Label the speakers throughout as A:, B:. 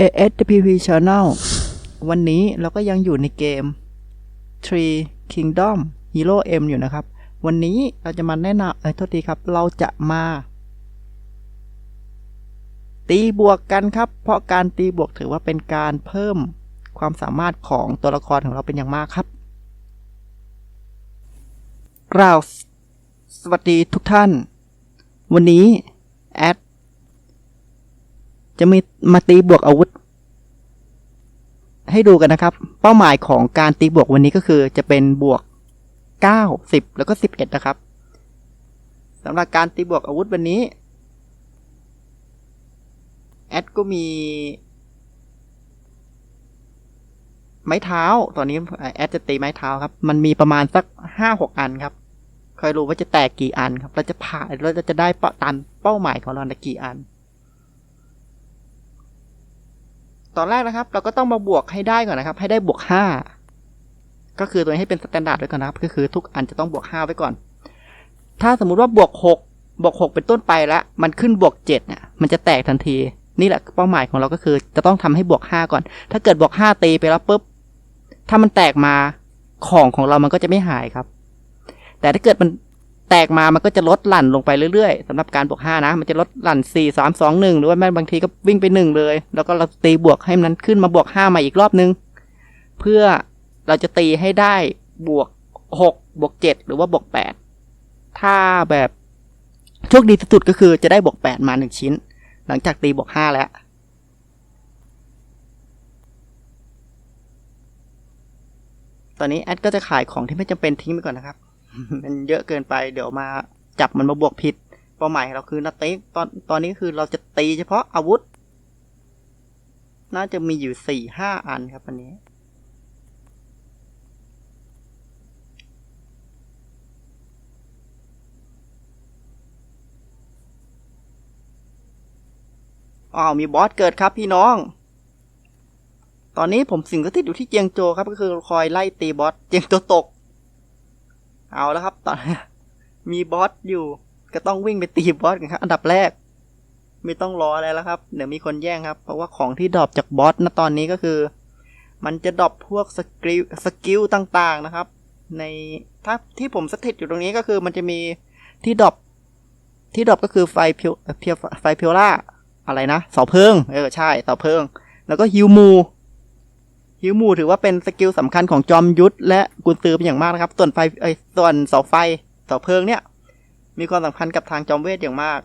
A: ASPP Channel วันนี้เราก็ยังอยู่ในเกม Tree Kingdom Hero M อยู่นะครับ วันนี้เราจะมาแนะนำเอ้ยโทษทีครับ เราจะมา ตีบวกกันครับ เพราะการตีบวกถือว่าเป็นการเพิ่มความสามารถของตัวละครของเราเป็นอย่างมากครับ กล่าว สวัสดีทุกท่าน วันนี้แอด จะมีมาตีบวกอาวุธ ให้ดูกันนะครับ เป้าหมายของการตีบวกวันนี้ก็คือจะเป็นบวก 9 10 แล้วก็ 11 นะครับสำหรับการตีบวกอาวุธวันนี้แอดก็มี ไม้เท้า ตอนนี้แอดจะตีไม้เท้าครับ มันมีประมาณสัก5-6อันครับคอยรู้ว่าจะแตกกี่อันครับ เราจะผ่านเราจะได้เป้าตันเป้าหมายของเราในกี่อัน ตอนแรกนะครับ เราก็ต้องมาบวกให้ได้ก่อนนะครับ ให้ได้บวกห้าก็คือตัวนี้ให้เป็นสแตนดาร์ดไว้ก่อนนะครับ ก็คือทุกอันจะต้องบวกห้าไว้ก่อน ถ้าสมมุติว่าบวกหกบวกหกเป็นต้นไปแล้ว มันขึ้นบวกเจ็ดเนี่ยมันจะแตกทันที นี่แหละเป้าหมายของเราก็คือ จะต้องทำให้บวกห้าก่อน ถ้าเกิดบวกห้าตีไปแล้วปุ๊บ ถ้ามันแตกมาของของเรามันก็จะไม่หายครับ แต่ถ้าเกิดมัน แตกมามันก็จะลดหลั่นลงไปเรื่อยๆสำหรับการบวกห้านะ มันจะลดหลั่นสี่สามสองหนึ่งหรือว่าแม้บางทีก็วิ่งไปหนึ่งเลย แล้วก็เราตีบวกให้มันขึ้นมาบวกห้ามาอีกรอบนึง เพื่อเราจะตีให้ได้บวกหกบวกเจ็ดหรือว่าบวกแปดถ้าแบบโชคดีสุดก็คือจะได้บวกแปดมาหนึ่งชิ้น หลังจากตีบวกห้าแล้วตอนนี้แอดก็จะขายของที่ไม่จำเป็นทิ้งไปก่อนนะครับ มันเยอะเกินไป เดี๋ยวมาจับมันมาบวกผิดเป้าหมายเราคือนาตีตอนตอนนี้คือเราจะตีเฉพาะอาวุธ น่าจะมีอยู่สี่ห้าอันครับอันนี้อ้าวมีบอสเกิดครับพี่น้อง ตอนนี้ผมสิงสถิตอยู่ที่เจียงโจครับก็คือคอยไล่ตีบอสเจียงโจตก เอาแล้วครับ ตอนมีบอสอยู่ ก็ต้องวิ่งไปตีบอสกันครับอันดับแรก ไม่ต้องรออะไรแล้วครับ เดี๋ยวมีคนแย่งครับ เพราะว่าของที่ดรอปจากบอสณตอนนี้ก็คือ มันจะดรอปพวกสกิลสกิลต่างๆนะครับ ในถ้าที่ผมสถิตอยู่ตรงนี้ก็คือมันจะมีที่ดรอปที่ดรอปก็คือไฟเพียวเพียวไฟเพียวล่าอะไรนะเสาเพิงเออใช่เสาเพิง แล้วก็ฮิวมู ฮิวมูถือว่าเป็นสกิลสำคัญของจอมยุทธและกุนซือเป็นอย่างมากนะครับ ส่วนไฟไอส่วนเสาไฟเสาเพลิงเนี่ย มีความสำคัญกับทางจอมเวทอย่างมาก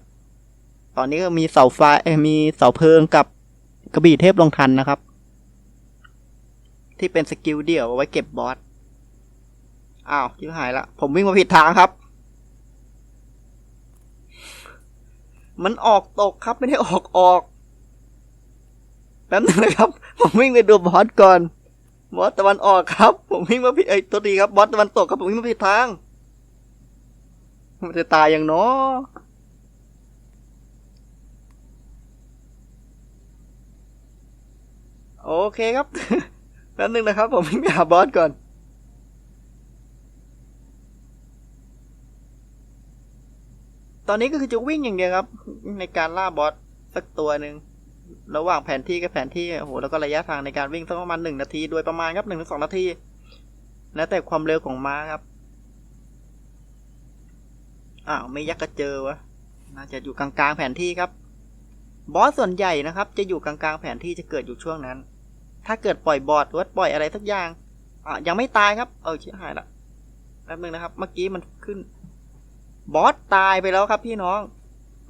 A: ตอนนี้ก็มีเสาไฟมีเสาเพลิงกับกระบี่เทพลงทันนะครับ ที่เป็นสกิลเดี่ยวเอาไว้เก็บบอสอ้าวชิบหายละ ผมวิ่งมาผิดทางครับ มันออกตกครับไม่ได้ออกออกแป๊บนึงนะครับ ผมวิ่งไปดูบอสก่อนบอสตะวันออกครับ ผมวิ่งมาผิดไอ้ตัวดีครับบอสตะวันตกครับผมวิ่งมาผิดทางมันจะตายอย่างเนาะโอเคครับแป๊บนึงนะครับ ผมวิ่งไปหาบอสก่อนตอนนี้ก็คือจะวิ่งอย่างเดียวครับ ในการล่าบอสสักตัวหนึ่ง ระหว่างแผนที่กับแผนที่โอ้โหแล้วก็ระยะทางในการวิ่งสักประมาณหนึ่งนาที โดยประมาณครับหนึ่งถึงสองนาที แล้วแต่ความเร็วของม้าครับ อ้าวไม่ยักกระเจอวะน่าจะอยู่กลางๆแผนที่ครับ บอสส่วนใหญ่นะครับ จะอยู่กลางๆแผนที่จะเกิดอยู่ช่วงนั้น ถ้าเกิดปล่อยบอสหรือว่าปล่อยอะไรสักอย่างอะยังไม่ตายครับ เออชิบหายละแป๊บนึงนะครับ เมื่อกี้มันขึ้น บอสตายไปแล้วครับพี่น้อง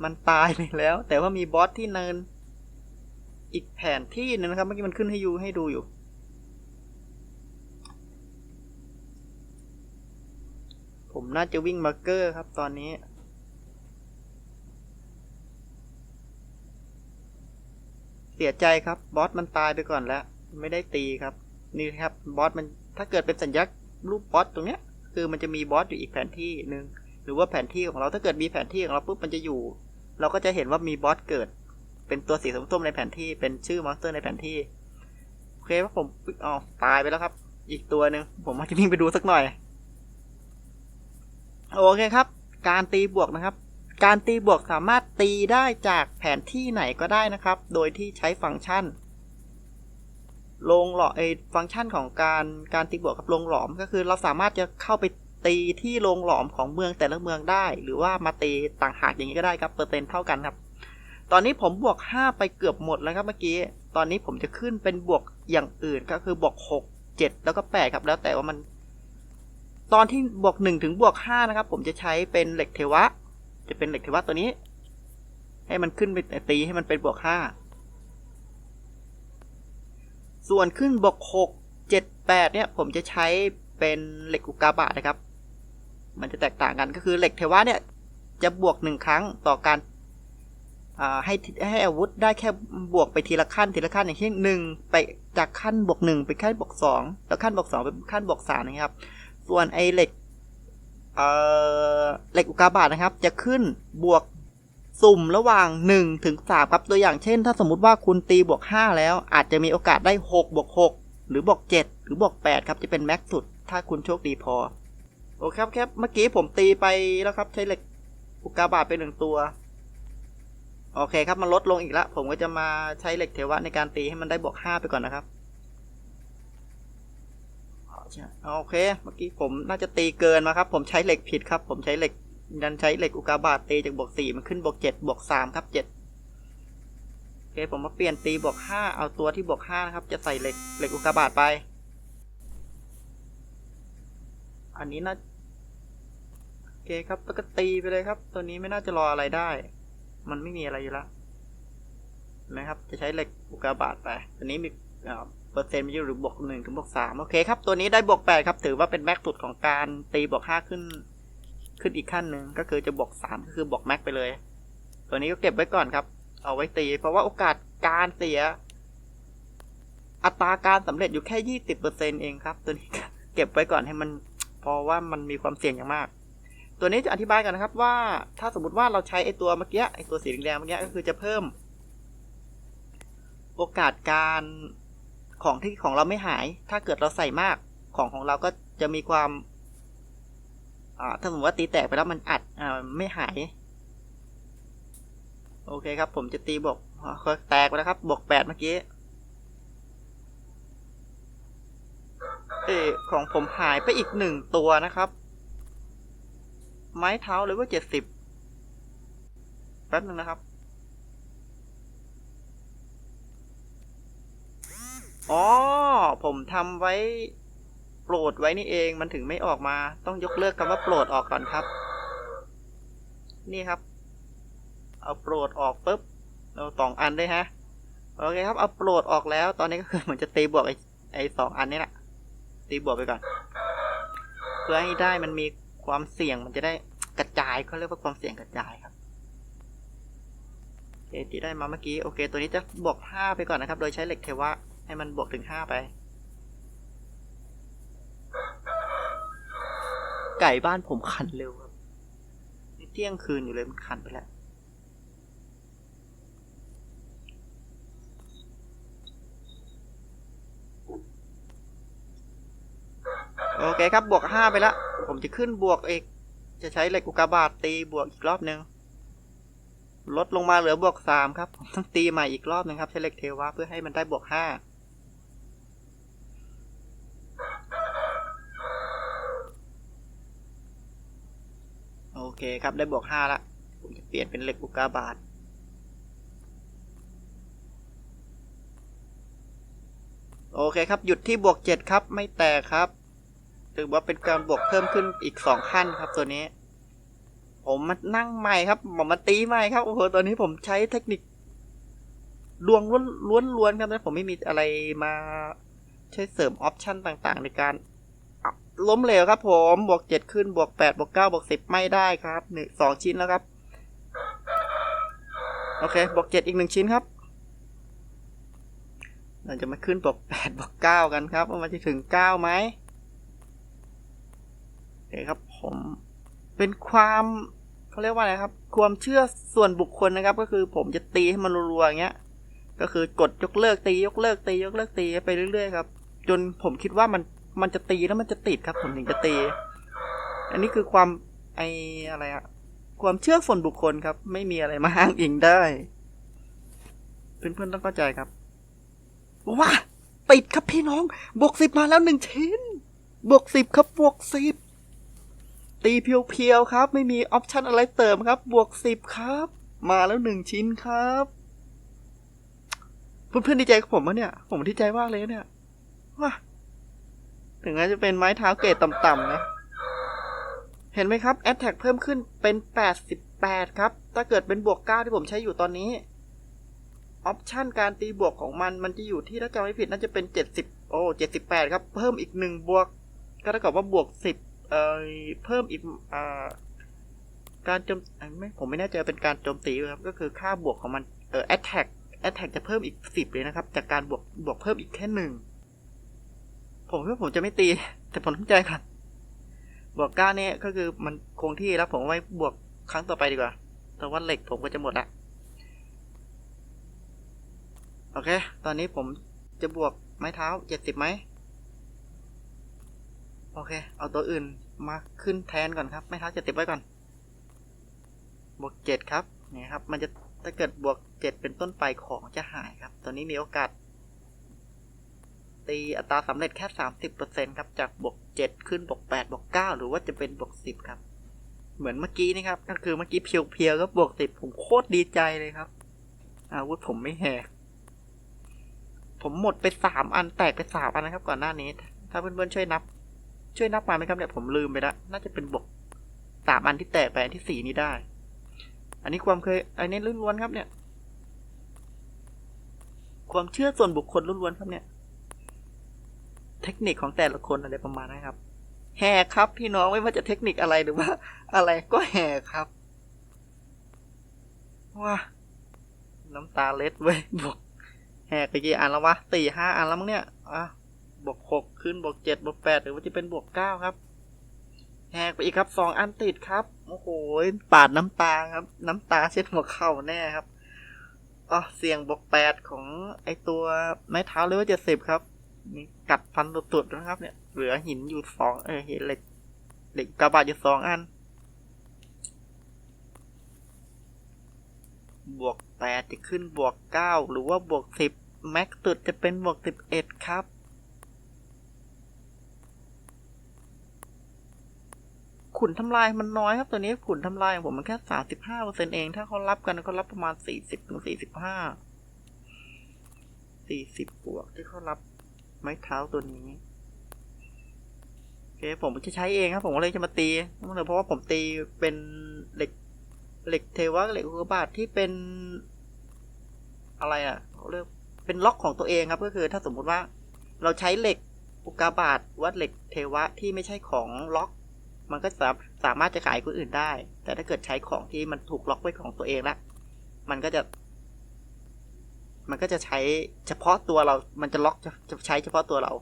A: มันตายไปแล้ว แต่ว่ามีบอสที่เนิน อีกแผนที่หนึงนะครับ เมื่อกี้มันขึ้นให้ยูให้ดูอยู่ ผมน่าจะวิ่งมาร์เกอร์ครับตอนนี้ เสียใจครับบอสมันตายไปก่อนแล้ว ไม่ได้ตีครับ นี่ครับบอสมันถ้าเกิดเป็นสัญลักษณ์รูปบอสตรงเนี้ย คือมันจะมีบอสอยู่อีกแผนที่หนึ่งหรือว่าแผนที่ของเราถ้าเกิดมีแผนที่ของเราปุ๊บมันจะอยู่ เราก็จะเห็นว่ามีบอสเกิด เป็นตัวสีส้มๆในแผนที่เป็นชื่อมอนสเตอร์ในแผนที่โอเคครับผมอ๋อตายไปแล้วครับ อีกตัวหนึ่งผมอาจจะวิ่งไปดูสักหน่อย โอเคครับ การตีบวกนะครับ การตีบวกสามารถตีได้จากแผนที่ไหนก็ได้นะครับ โดยที่ใช้ฟังก์ชันโรงหลอไอฟังก์ชันของการการตีบวกกับโรงหลอมก็คือ เราสามารถจะเข้าไปตีที่โรงหลอมของเมืองแต่ละเมืองได้ หรือว่ามาตีต่างหากอย่างนี้ก็ได้ครับเปอร์เซ็นต์เท่ากันครับ ตอนนี้ผมบวก 5 ไปเกือบหมดแล้วครับเมื่อกี้ ตอนนี้ผมจะขึ้นเป็นบวกอย่างอื่นก็คือบวก 6 7 แล้วก็ 8 ครับ แล้วแต่ว่ามัน ตอนที่บวก 1 ถึงบวก 5 นะครับ ผมจะใช้เป็นเหล็กเทวะ จะเป็นเหล็กเทวะตัวนี้ ให้มันขึ้นไปตีให้มันเป็นบวก 5 ส่วนขึ้นบวก 6 7 8 เนี่ย ผมจะใช้เป็นเหล็กอุกาบาตนะครับ มันจะแตกต่างกันก็คือเหล็กเทวะเนี่ยจะบวกหนึ่งครั้งต่อการ ให้ให้อาวุธได้แค่บวกไปทีละขั้นทีละขั้นอย่างเช่นหนึ่งไปจากขั้นบวกหนึ่งไปขั้นบวกสองแล้วขั้นบวกสองไปขั้นบวกสามนะครับ ส่วนไอเหล็กเอ่อเหล็กอุกาบาตนะครับ จะขึ้นบวกสุ่มระหว่าง 1 ถึง 3 ครับ ตัวอย่างเช่น ถ้าสมมุติว่าคุณตีบวก 5 แล้ว อาจจะมีโอกาสได้ 6 บวก 6 หรือบวก 7 หรือบวก 8 ครับ จะเป็นแม็กสุด ถ้าคุณโชคดีพอ โอเคครับครับเมื่อกี้ผมตีไปแล้วครับ ใช้เหล็กอุกกาบาตไปหนึ่งตัว โอเคครับมันลดลงอีกแล้วผมก็จะมาใช้เหล็กเทวะในการตีให้มันได้บวกห้าไปก่อนนะครับโอเค เมื่อกี้ผมน่าจะตีเกินมาครับ ผมใช้เหล็กผิดครับ ผมใช้เหล็กดันใช้เหล็กอุกาบาตตีจากบวกสี่มันขึ้นบวกเจ็ดบวกสามครับเจ็ดโอเคผมมาเปลี่ยนตีบวกห้าเอาตัวที่บวกห้านะครับ จะใส่เหล็กเหล็กอุกาบาตไป อันนี้น่าโอเคครับแล้วก็ตีไปเลยครับ ตัวนี้ไม่น่าจะรออะไรได้ มันไม่มีอะไรอยู่แล้วนะครับ จะใช้เหล็กอุกกาบาตไปตัวนี้มีเปอร์เซ็นต์มันอยู่หรือบวกหนึ่งถึงบวกสามโอเคครับ ตัวนี้ได้บวกแปดครับ ถือว่าเป็นแม็กสุดของการตีบวกห้าขึ้น ขึ้นอีกขั้นหนึ่งก็คือจะบวกสามก็คือบวกแม็กไปเลย ตัวนี้ก็เก็บไว้ก่อนครับ เอาไว้ตี เพราะว่าโอกาสการเสีย อัตราการสำเร็จอยู่แค่ยี่สิบเปอร์เซ็นเองครับ ตัวนี้เก็บไว้ก่อนให้มันเพราะว่ามันมีความเสี่ยงอย่างมาก ตัวนี้จะอธิบายกันนะครับว่าถ้าสมมติว่าเราใช้ไอตัวเมื่อกี้ไอตัวสีแดงเมื่อกี้ก็คือจะเพิ่ม โอกาสการของที่ของเราไม่หาย ถ้าเกิดเราใส่มากของของเราก็จะมีความถ้าสมมติว่าตีแตกไปแล้วมันอัดอไม่หาย โอเคครับ ผมจะตีบวกแตกไปแล้วครับบวกแปดเมื่อกี้เอของผมหายไปอีกหนึ่งตัวนะครับ ไม้เท้าเลยว่าเจ็ดสิบแป๊บนึงนะครับ อ๋อ ผมทำไว้โปรดไว้นี่เองมันถึงไม่ออกมา ต้องยกเลิกคำว่าโปรดออกก่อนครับ นี่ครับ เอาโปรดออกปุ๊บ เราสองอันได้ฮะ โอเคครับ เอาโปรดออกแล้ว ตอนนี้ก็คือเหมือนจะตีบวกไอ้ไอ้สองอันนี้แหละตีบวกไปก่อน เพื่อให้ได้มันมี ความเสี่ยงมันจะได้กระจายเขาเรียกว่าความเสี่ยงกระจายครับโอเคที่ได้มาเมื่อกี้โอเค ตัวนี้จะบวกห้าไปก่อนนะครับ โดยใช้เหล็กเทวะให้มันบวกถึงห้าไป ไก่บ้านผมขันเร็วครับนี่เที่ยงคืนอยู่เลยมันขันไปแล้ว โอเคครับบวกห้าไปแล้วผมจะขึ้นบวกอีก จะใช้เหล็กอุกาบาตตีบวกอีกรอบหนึ่งลดลงมาเหลือบวกสามครับผมต้องตีใหม่อีกรอบหนึ่งครับใช้เหล็กเทวะเพื่อให้มันได้บวกห้าโอเคครับได้บวกห้าละผมจะเปลี่ยนเป็นเหล็กอุกกาบาตโอเคครับ หยุดที่บวกเจ็ดครับ ไม่แตกครับ ถือว่าเป็นการบวกเพิ่มขึ้นอีกสองขั้นครับตัวนี้ ผมมานั่งใหม่ครับผมมาตีใหม่ครับโอ้โหตอนนี้ผมใช้เทคนิคดวงล้วนล้วนครับนะผมไม่มีอะไรมาใช้เสริมออปชันต่างๆ ในการล้มเหลวครับ ผมบวกเจ็ดขึ้นบวกแปดบวกเก้าบวกสิบไม่ได้ครับหนึ่งสองชิ้นแล้วครับ โอเคบวกเจ็ดอีกหนึ่งชิ้นครับเราจะมาขึ้นบวกแปดบวกเก้ากันครับว่ามันจะถึงเก้าไหม คครับผมเป็นความเขาเรียกว่าอะไรครับ ความเชื่อส่วนบุคคลนะครับ ก็คือผมจะตีให้มันรัวๆอย่างเงี้ย ก็คือกดยกเลิกตียกเลิกตียกเลิกตีไปเรื่อยๆครับ จนผมคิดว่ามันมันจะตีแล้วมันจะติดครับผมถึงจะตี อันนี้คือความไออะไรอะความเชื่อส่วนบุคคลครับ ไม่มีอะไรมาอ้างอิงได้ เพื่อนๆต้องเข้าใจครับว้าติดครับพี่น้อง บวกสิบมาแล้วหนึ่งชิ้น บวกสิบครับบวกสิบ ตีเพียวๆครับ ไม่มีออปชันอะไรเติมครับ บวกสิบครับ มาแล้วหนึ่งชิ้นครับเพื่อนๆดีใจกับผมมะเนี่ย ผมดีใจมากเลยเนี่ยว้าถึงแม้จะเป็นไม้เท้าเกรดต่ำๆนะ เห็นไหมครับ a t t a c k เพิ่มขึ้นเป็น88ครับ ถ้าเกิดเป็นบวก9ที่ผมใช้อยู่ตอนนี้ออปชันการตีบวกของมันมันจะอยู่ที่ถ้าจำไม่ผิดน่าจะเป็น70โอ้78ครับ เพิ่มอีก1บวก ก็เท่ากับว่าบวก10 เอ่อเพิ่มอีกอ่าการโจมไม่ผมไม่แน่ใจเป็นการโจมตีครับ ก็คือค่าบวกของมันเอ่อ attack attack จะเพิ่มอีก10เลยนะครับ จากการบวกบวกเพิ่มอีกแค่หนึ่งผมว่าผมจะไม่ตี แต่ผมตั้งใจค่ะบวกเก้าเนี่ยก็คือมันคงที่แล้วผมเอาไว้บวกครั้งต่อไปดีกว่า แต่ว่าเหล็กผมก็จะหมดละโอเค ตอนนี้ผมจะบวกไม้เท้าเจ็ดสิบไหม โอเค เอาตัวอื่นมาขึ้นแทนก่อนครับ ไม้เท้าเจ็ดสิบไว้ก่อน บวกเจ็ดครับ นี่ครับ มันจะถ้าเกิดบวกเจ็ดเป็นต้นไปของจะหายครับตอนนี้มีโอกาส ตีอัตราสำเร็จแค่สามสิบเปอร์เซ็นครับ จากบวกเจ็ดขึ้นบวกแปดบวกเก้าหรือว่าจะเป็นบวกสิบครับ เหมือนเมื่อกี้นี่ครับ ก็คือเมื่อกี้เพียวๆก็บวกสิบผมโคตรดีใจเลยครับ อาวุธผมไม่แหกผมหมดไปสามอันแตกไปสามอันนะครับ ก่อนหน้านี้ ถ้าเพื่อนๆช่วยนับ ช่วยนับมาไหมครับเนี่ยผมลืมไปล้วน่าจะเป็นบวกสามอันที่แตกไปอันที่สี่นี้ได้ อันนี้ความเคย อันนี้ล้วนๆครับเนี่ย ความเชื่อส่วนบุคคลล้วนๆครับเนี่ย เทคนิคของแต่ละคนอะไรประมาณนั้นครับ แห่ครับพี่น้องไม่ว่าจะเทคนิคอะไรหรือว่า อะไรก็แห่ครับว้าน้ำตาเล็ดเว้ยบอกแห่ไปกี่อันแล้ววะสี่ห้าอันแล้วมั้งเนี่ยอะ บวกหกขึ้นบวกเจ็ดบวกแปดหรือว่าจะเป็นบวกเก้าครับแหกไปอีกครับสองอันติดครับ โอ้โหปาดน้ำตาครับ น้ำตาเช็ดหัวเข่าแน่ครับอ๋อเสียงบวกแปดของไอตัวไม้เท้าเลยว่าเจ็ดสิบครับนี่กัดฟันตุดๆนะครับ เนี่ย เหลือหินอยู่สองเออเห็นเหล็กเหล็กกระบาดอยู่สองอัน บวกแปดจะขึ้นบวกเก้าหรือว่าบวกสิบแม็กตุดจะเป็นบวกสิบเอ็ดครับ ขุนทำลายมันน้อยครับตัวนี้ขุนทำลายของผมมันแค่สามสิบห้าเปอร์เซ็นเอง ถ้าเขารับกันเขารับประมาณสี่สิบถึงสี่สิบห้าสี่สิบบวกที่เขารับไม้เท้าตัวนี้โอเคผมจะใช้เองครับ ผมก็เลยจะมาตีเพราะว่าผมตีเป็นเหล็กเหล็กเทวะเหล็กอุกกาบาตที่เป็น อะไรอะเขาเรียกเป็นล็อกของตัวเองครับ ก็คือถ้าสมมุติว่า เราใช้เหล็กอุกกาบาตวัดเหล็กเทวะที่ไม่ใช่ของล็อก มันก็สาสามารถจะขายคนอื่นได้ แต่ถ้าเกิดใช้ของที่มันถูกล็อกไว้ของตัวเองละมันก็จะ มันก็จะใช้เฉพาะตัวเรา มันจะล็อกจะจะใช้เฉพาะตัวเรา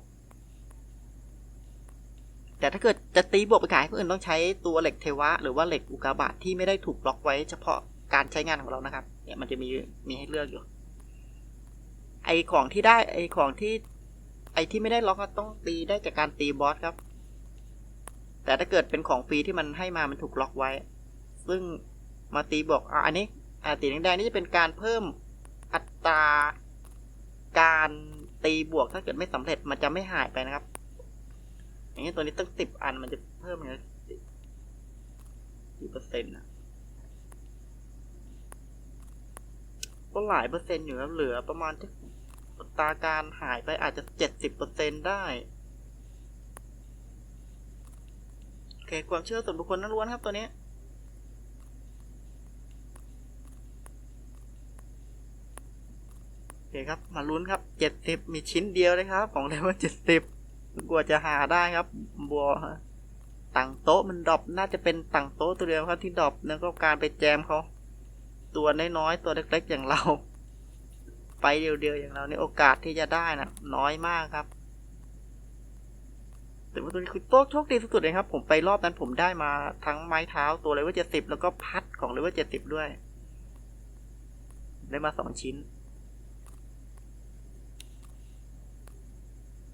A: แต่ถ้าเกิดจะตีบวกไปขายคนอื่นต้องใช้ตัวเหล็กเทวะ หรือว่าเหล็กอุกาบาตที่ไม่ได้ถูกล็อกไว้เฉพาะการใช้งานของเรานะครับ เนี่ยมันจะมีมีให้เลือกอยู่ ไอของที่ได้ไอของที่ ไอที่ไม่ได้ล็อกก็ต้องตีได้จากการตีบอสครับ แต่ถ้าเกิดเป็นของฟรีที่มันให้มามันถูกล็อกไว้ ซึ่งมาตีบวกอะอันนี้อ่าตีแดงๆนี่จะเป็นการเพิ่มอัตราการตีบวกถ้าเกิดไม่สำเร็จมันจะไม่หายไปนะครับ อย่างนี้ตัวนี้ตั้งสิบอันมันจะเพิ่มเงินกี่เปอร์เซ็นต์อะก็หลายเปอร์เซ็นต์อยู่ครับเหลือประมาณที่อัตราการหายไปอาจจะเจ็ดสิบเปอร์เซ็นต์ได้ โอเความเชื่อส่วนบุคคลนั้นล้วนครับตัวนี้ โอเคครับ มาลุ้นครับเจ็ดสิบมีชิ้นเดียวเลยครับ ของเลเวลเจ็ดสิบกลัวจะหาได้ครับ บัวต่างโต๊ะมันดรอปน่าจะเป็นต่างโต๊ะตัวเดียวครับที่ดรอปแล้วก็การไปแจมเขาตัวน้อยๆตัวเล็กๆอย่างเรา ไปเดียวๆอย่างเราในโอกาสที่จะได้นะน้อยมากครับ แต่ว่าตัวนี้คือโต๊ะโชคดีสุดๆเลยครับ ผมไปรอบนั้นผมได้มาทั้งไม้เท้าตัวเลเวลเจ็ดสิบแล้วก็พัดของเลเวลเจ็ดสิบด้วย ได้มาสองชิ้น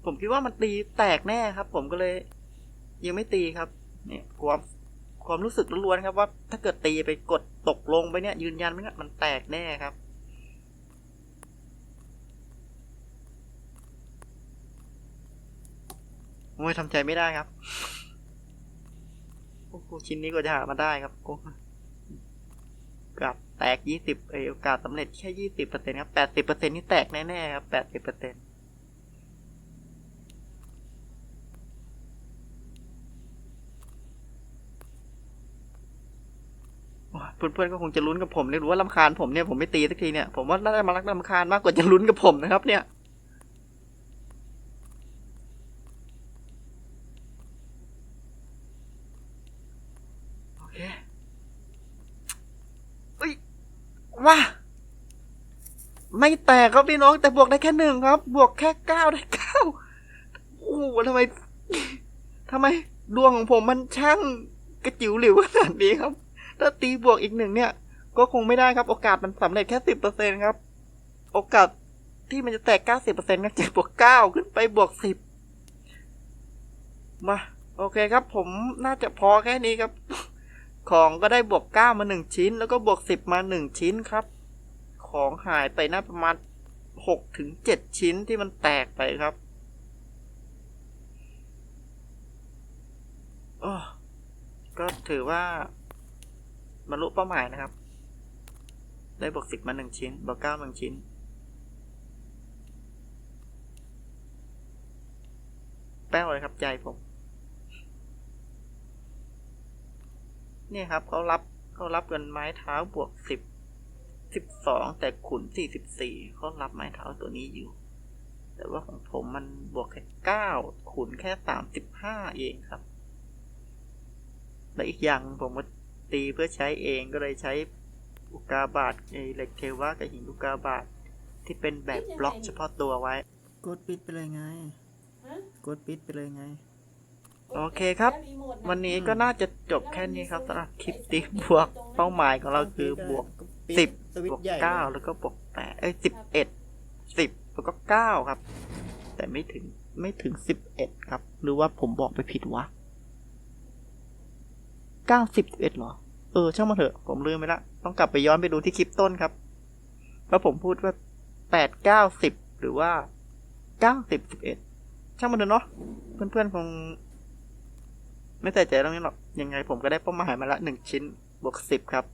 A: ผมคิดว่ามันตีแตกแน่ครับ ผมก็เลย ยังไม่ตีครับ เนี่ยความความรู้สึกล้วนๆครับ ว่าถ้าเกิดตีไปกดตกลงไปเนี่ยยืนยันไหมเนี่ยมันแตกแน่ครับ โอ้ยทำใจไม่ได้ครับโอ้โหชิ้นนี้ก็จะหามาได้ครับโอ้กาสแตกยี่สิบเอยโอกาสสำเร็จแค่ยี่สิบเปอร์เซ็นครับแปดสิบเปอร์เซ็นนี่แตกแน่ๆครับแปดสิบเปอร์เซ็นเพื่อนๆก็คงจะลุ้นกับผมเลยหรู้ว่าลำคาญผมเนี่ยผมไม่ตีสักทีเนี่ยผมว่าน่าจะมารักลำคาญมากกว่าจะลุ้นกับผมนะครับเนี่ย โอเคเอ้ยว้า ไม่แตกครับพี่น้องแต่บวกได้แค่หนึ่งครับ บวกแค่เก้าได้เก้าโอ้โหทำไมทำไมดวงของผมมันช่างกระจิ๋วหลิวขนาดนี้ครับ ถ้าตีบวกอีกหนึ่งเนี่ย ก็คงไม่ได้ครับ โอกาสมันสำเร็จแค่สิบเปอร์เซ็นครับ โอกาสที่มันจะแตกเก้าสิบเปอร์เซ็นต์ก็จะบวกเก้าขึ้นไปบวกสิบมา โอเคครับ ผมน่าจะพอแค่นี้ครับ ของก็ได้บวกเก้ามาหนึ่งชิ้น แล้วก็บวกสิบมาหนึ่งชิ้นครับ ของหายไปน่าประมาณหกถึงเจ็ดชิ้นที่มันแตกไปครับโอ้ก็ถือว่าบรรลุเป้าหมายนะครับ ได้บวกสิบมาหนึ่งชิ้น บวกเก้าหนึ่งชิ้น แป้วเลยครับใจผม เนี่ยครับเขารับเขารับเงินไม้เท้าบวกสิบ สิบสองแต่ขุนสี่สิบสี่เขารับไม้เท้าตัวนี้อยู่ แต่ว่าของผมมันบวกแค่เก้าขุนแค่สามสิบห้าเองครับ และอีกอย่างผมก็ตีเพื่อใช้เองก็เลยใช้อุกาบาตไอเหล็กเทวะกับหินอุกาบาตที่เป็นแบบบล็อกเฉพาะตัวไว้ กดปิดไปเลยไง
B: ฮะ
A: กดปิดไปเลยไง โอเคครับ
B: รีโมทะ
A: วันนี้ก็น่าจะจบแค่นี้ครับสำหรับคลิปตีบวก เป้าหมายของเราคือบวก สิบบวกเก้าแล้วก็บวกแปดเอ้ยสิบเอ็ดสิบแล้วก็เก้าครับ แต่ไม่ถึงไม่ถึงสิบเอ็ดครับ หรือว่าผมบอกไปผิดวะเก้าสิบเอ็ดหรอ เออ ช่างมาเถอะ ผมลืมไปละ ต้องกลับไปย้อนไปดูที่คลิปต้นครับเพราะผมพูดว่าแปดเก้าสิบหรือว่าเก้าสิบสิบเอ็ดช่างมันเถอะเนาะเพื่อนๆคงไม่ใส่ใจเรื่องนี้หรอกยังไงผมก็ได้เป้าหมายมาละหนึ่งชิ้นบวกสิบครับ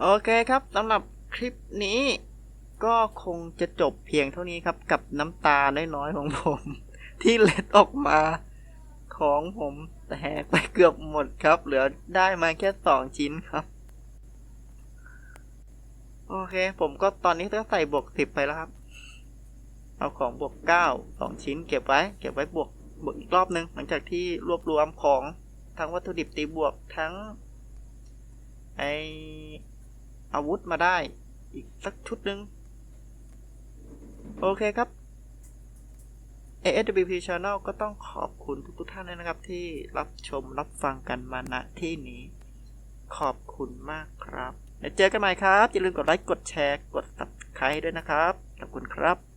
A: โอเคครับสำหรับคลิปนี้ ก็คงจะจบเพียงเท่านี้ครับ กับน้ำตาน้อยๆของผม ที่เล็ดออกมาของผมแตกไปเกือบหมดครับ เหลือได้มาแค่สองชิ้นครับ โอเค ผมก็ตอนนี้ก็ใส่บวกสิบไปแล้วครับ เอาของบวกเก้าสองชิ้น เก็บไว้ เก็บไว้บวกบวกอีกรอบนึง หลังจากที่รวบรวมของทั้งวัตถุดิบตีบวกทั้งไอ อาวุธมาได้ อีกสักชุดหนึ่งโอเคครับ ASWP Channel ก็ต้องขอบคุณทุกๆท่านเลยนะครับ ที่รับชมรับฟังกันมาณที่นี้ ขอบคุณมากครับแล้วเจอกันใหม่ครับ อย่าลืมกดไลค์ กดแชร์ กด subscribe ด้วยนะครับ ขอบคุณครับ